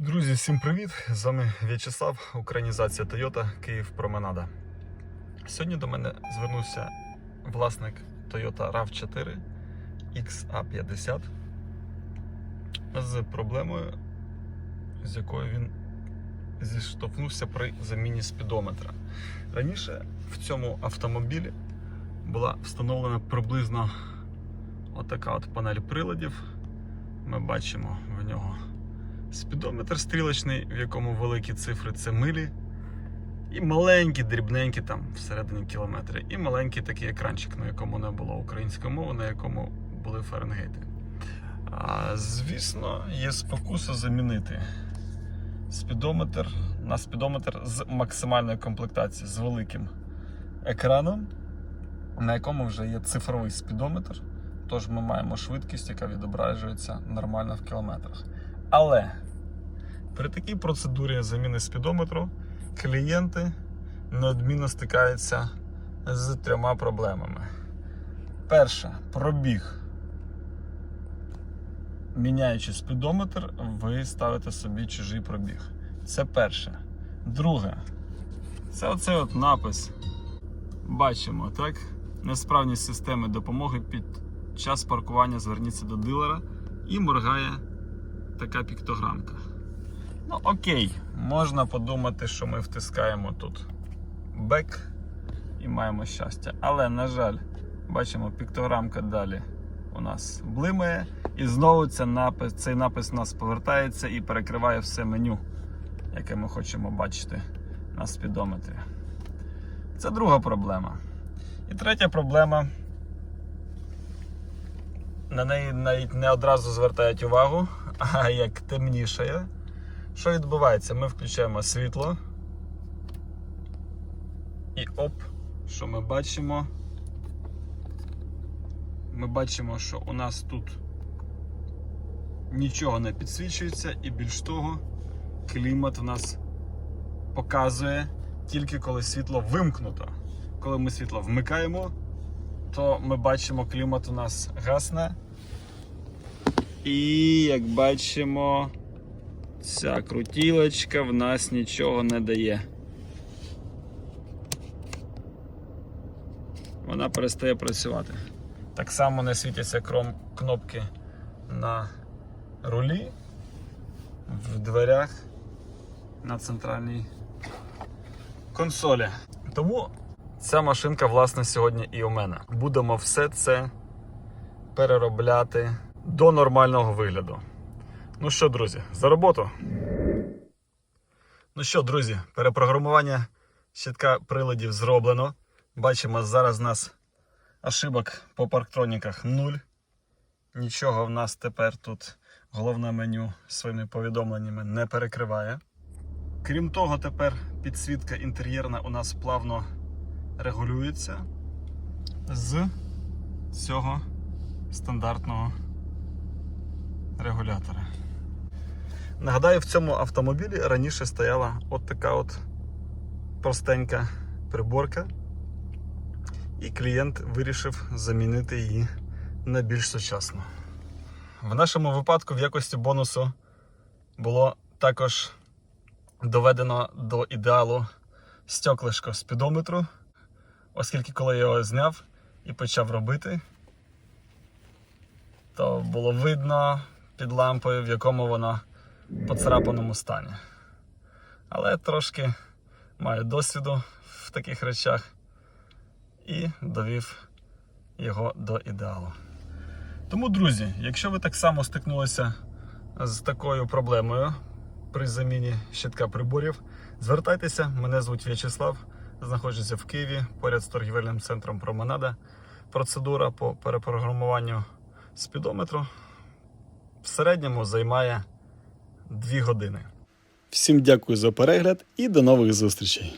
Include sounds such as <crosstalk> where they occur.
Друзі, всім привіт! З вами В'ячеслав, Українізація Toyota Київ Променада. Сьогодні до мене звернувся власник Toyota RAV4 XA50 з проблемою, з якою він зіштовхнувся при заміні спідометра. Раніше в цьому автомобілі була встановлена приблизно отака от панель приладів. Ми бачимо в нього спідометр стрілочний, в якому великі цифри це милі. І маленькі, дрібненькі там всередині кілометри. І маленький такий екранчик, на якому не було української мови, на якому були Фаренгейти. А, звісно, є спокуса замінити спідометр на спідометр з максимальної комплектації, з великим екраном, на якому вже є цифровий спідометр. Тож ми маємо швидкість, яка відображується нормально в кілометрах. Але при такій процедурі заміни спідометру клієнти неодмінно стикаються з трьома проблемами. Перше, пробіг. Міняючи спідометр, ви ставите собі чужий пробіг. Це перше. Друге, це оцей от напис. Бачимо, так? Несправність системи допомоги під час паркування зверніться до дилера і моргає така піктограмка. Ну, окей, можна подумати, що ми втискаємо тут бек і маємо щастя. Але, на жаль, бачимо, піктограмка далі у нас блимає. І знову ця напис, цей напис у нас повертається і перекриває все меню, яке ми хочемо бачити на спідометрі. Це друга проблема. І третя проблема. На неї навіть не одразу звертають увагу, <laughs> а як темнішає. Що відбувається? Ми включаємо світло. І оп, що ми бачимо? Ми бачимо, що у нас тут нічого не підсвічується, і більш того, клімат у нас показує тільки коли світло вимкнуто. Коли ми світло вмикаємо, то ми бачимо, клімат у нас гасне. І як бачимо, ця крутілочка в нас нічого не дає. Вона перестає працювати. Так само не світяться кром- кнопки на рулі, в дверях на центральній консолі. Тому ця машинка, власне, сьогодні і у мене. Будемо все це переробляти до нормального вигляду. Ну що, друзі, за роботу. Ну що, друзі, перепрограмування щитка приладів зроблено. Бачимо, зараз у нас ошибок по парктроніках 0. Нічого в нас тепер тут головне меню своїми повідомленнями не перекриває. Крім того, тепер підсвітка інтер'єрна у нас плавно регулюється з цього стандартного регулятора. Нагадаю, в цьому автомобілі раніше стояла от така от простенька приборка, і клієнт вирішив замінити її на більш сучасну. В нашому випадку в якості бонусу було також доведено до ідеалу стеклишко спідометру, оскільки коли я його зняв і почав робити, то було видно під лампою, в якому воно поцарапаному стані. Але трошки маю досвіду в таких речах і довів його до ідеалу. Тому, друзі, якщо ви так само стикнулися з такою проблемою при заміні щитка приборів, звертайтеся, мене звуть В'ячеслав, знаходжуся в Києві поряд з торгівельним центром Променада. Процедура по перепрограмуванню спідометру в середньому займає 2 години. Всім дякую за перегляд і до нових зустрічей!